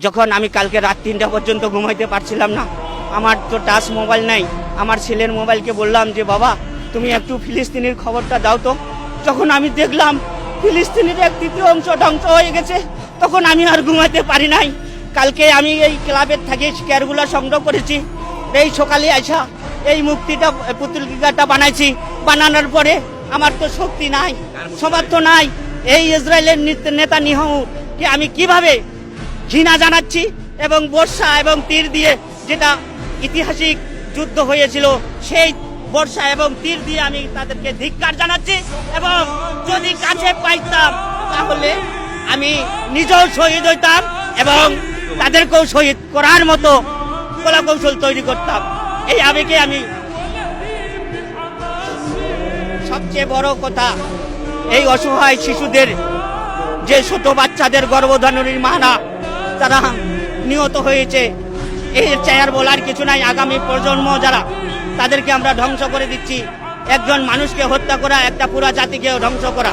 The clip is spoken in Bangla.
যখন আমি কালকে রাত তিনটা পর্যন্ত ঘুমাইতে পারছিলাম না, আমার তো টাচ মোবাইল নাই। আমার ছেলের মোবাইলকে বললাম যে, বাবা, তুমি একটু ফিলিস্তিনির খবরটা দাও তো। যখন আমি দেখলাম ফিলিস্তিনির এক তৃতীয় অংশ ধ্বংস হয়ে গেছে, তখন আমি আর ঘুমাইতে পারি নাই। কালকে আমি এই ক্লাবের থেকে শেয়ারগুলো সংগ্রহ করেছি। এই সকালে আসা এই মুক্তিটা পুতুলিকাটা বানাইছি। বানানোর পরে আমার তো শক্তি নাই সমর্থ নাই। এই ইসরায়েলের নিত- নেতা নিহকে আমি কীভাবে ঘৃণা জানাচ্ছি এবং বর্ষা এবং তীর দিয়ে যেটা ঐতিহাসিক যুদ্ধ হয়েছিল, সেই বর্ষা এবং তীর দিয়ে আমি তাদেরকে ধিক্কার জানাচ্ছি এবং যদি কাছে পাইতাম তাহলে আমি নিজেও শহীদ হইতাম এবং তাদেরকেও শহীদ করার মতো কলা কৌশল তৈরি করতাম। এই আবেগে আমি সবচেয়ে বড় কথা, এই অসহায় শিশুদের, যে ছোট বাচ্চাদের গর্ভধারণের মানা তারা নিহত হয়েছে। এর চেয়ার বলার কিছু নাই। আগামী প্রজন্ম যারা, তাদেরকে আমরা ধ্বংস করে দিচ্ছি। একজন মানুষকে হত্যা করা, একটা পুরা জাতিকে ধ্বংস করা।